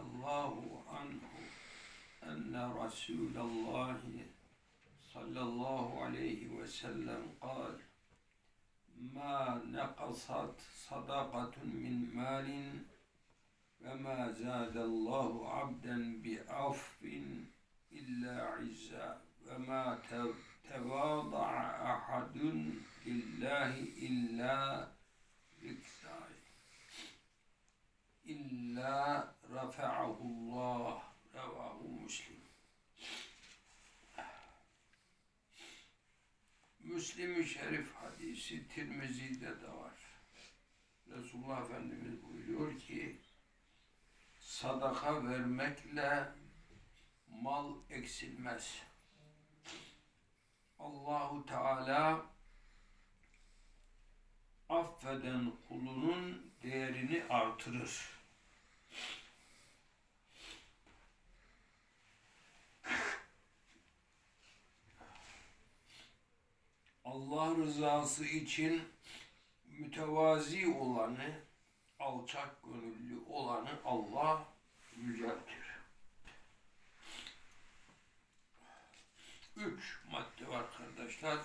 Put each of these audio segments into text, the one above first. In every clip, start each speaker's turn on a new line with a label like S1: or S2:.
S1: الله عنه أن رسول الله صلى الله عليه وسلم قال ما نقصت صدقة من مال وما زاد الله عبدا بعفو إلا عزا وما تواضع أحد لله إلا İlla rafa'ahullah revahu muslim. Müslim-i Şerif hadisi Tirmizi'de de var. Resulullah Efendimiz buyuruyor ki sadaka vermekle mal eksilmez. Allahu Teala affeden kulunun değerini artırır. Allah rızası için mütevazi olanı, alçak gönüllü olanı Allah yüceltir. Üç madde var kardeşler.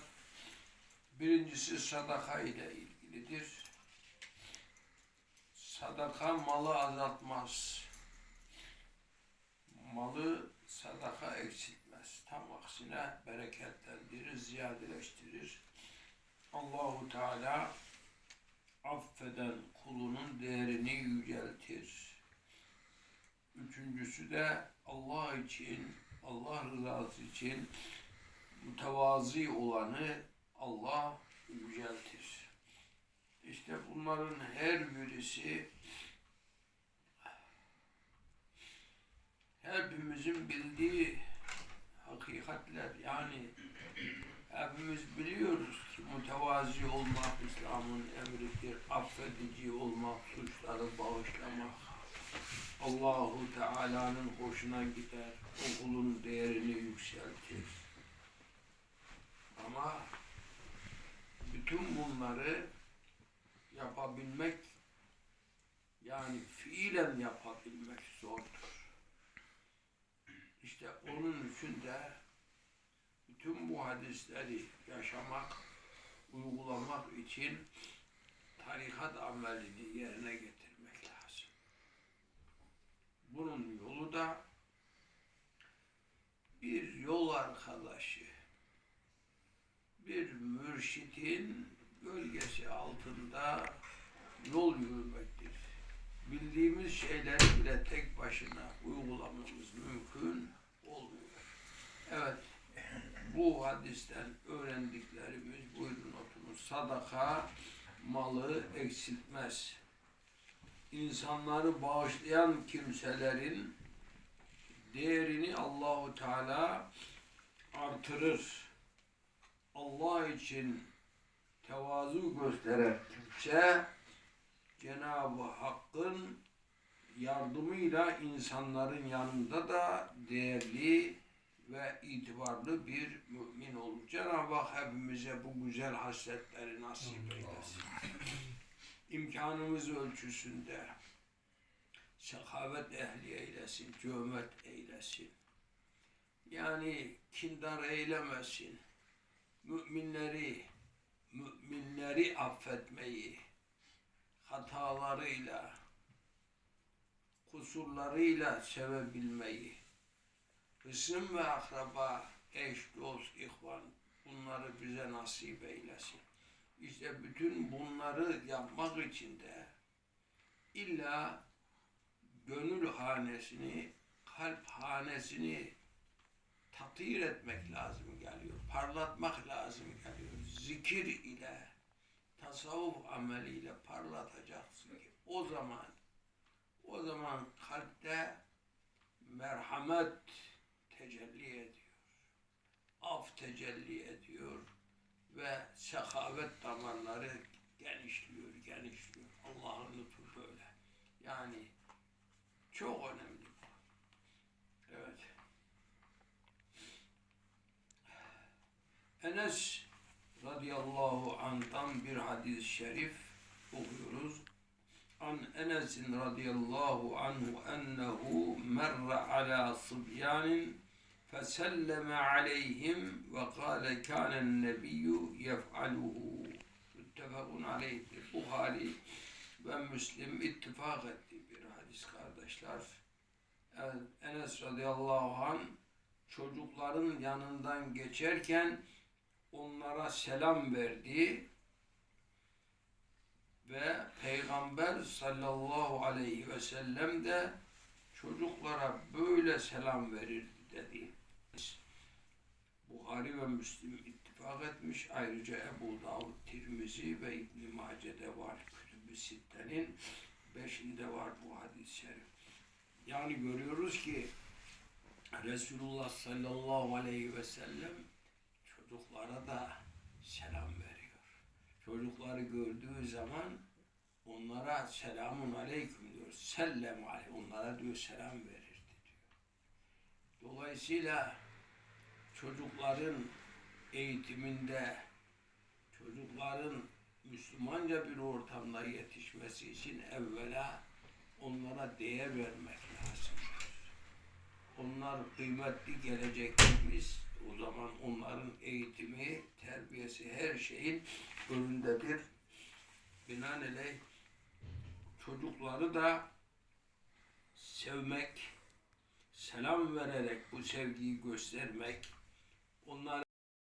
S1: Birincisi sadaka ile ilgilidir. Sadaka malı azaltmaz. Malı sadaka eksiltmez. Tam aksine bereketlendirir, ziyadeleştirir. Allahu Teala affeden kulunun değerini yüceltir. Üçüncüsü de Allah için, Allah rızası için mütevazi olanı Allah yüceltir. İşte bunların her birisi hepimizin bildiği hakikatler. Yani hepimiz biliyoruz ki mütevazi olmak İslam'ın emridir. Affedici olmak, suçları bağışlamak. Allahu Teala'nın hoşuna gider. O kulun değerini yükseltir. Ama bütün bunları yapabilmek yani fiilen yapabilmek zordur. İşte onun için de bütün bu hadisleri yaşamak, uygulamak için tarikat amelini yerine getirmek lazım. Bunun yolu da bir yol arkadaşı, bir mürşitin gölgesi altında yol yürümektir. Bildiğimiz şeyleri bile tek başına uygulamamız mümkün olmuyor. Evet, bu hadisten öğrendiklerimiz, sadaka malı eksiltmez. İnsanları bağışlayan kimselerin değerini Allahu Teala artırır. Allah için tevazu gösteren kimse Cenab-ı Hakk'ın yardımıyla insanların yanında da değerli ve itibarlı bir mümin olur. Cenab-ı Hak hepimize bu güzel hasletleri nasip eylesin. İmkanımız ölçüsünde sehavet ehli eylesin, cömert eylesin. Yani kindar eylemesin. Müminleri, müminleri affetmeyi, hatalarıyla, kusurlarıyla sevebilmeyi, hısım ve akraba, eş, dost, ihvan bunları bize nasip eylesin. İşte bütün bunları yapmak için de illa gönül hanesini, kalp hanesini tatir etmek lazım geliyor. Parlatmak lazım geliyor. Zikir ile, tasavvuf ameliyle parlatacaksın ki o zaman o zaman kalpte merhamet tecelli ediyor. Af tecelli ediyor ve sehavet damarları genişliyor, genişliyor. Allah'ın lütfu böyle. Yani çok önemli bu. Evet. Enes radıyallahu anh'tan bir hadis-i şerif okuyoruz. an Enes radıyallahu anhu ennehu merre ala sıbyanin aleyhim ve kâle kânen nebiyyü yef'aluhu. Müttefakun aleyhtir. Buhari ve Müslim ittifak etti bir hadis kardeşler. Evet, Enes radıyallahu an çocukların yanından geçerken onlara selam verdi ve Peygamber sallallahu aleyhi ve sellem de çocuklara böyle selam verirdi dedi. Buhari ve Müslim ittifak etmiş. Ayrıca Ebu Davud, Tirmizi ve İbn Mace'de var. Kütüb-i Sitte'nin beşinde var bu hadis-i şerif. Yani görüyoruz ki Resulullah sallallahu aleyhi ve sellem çocuklara da selam veriyor. Çocukları gördüğü zaman onlara selamun aleyküm diyor. Sellem aleyh. Onlara diyor selam verirdi diyor. Dolayısıyla çocukların eğitiminde çocukların Müslümanca bir ortamda yetişmesi için evvela onlara değer vermek lazım. Onlar kıymetli geleceklerimiz. O zaman onların eğitimi, terbiyesi, her şeyin önündedir. Binaenaleyh çocukları da sevmek, selam vererek bu sevgiyi göstermek, onları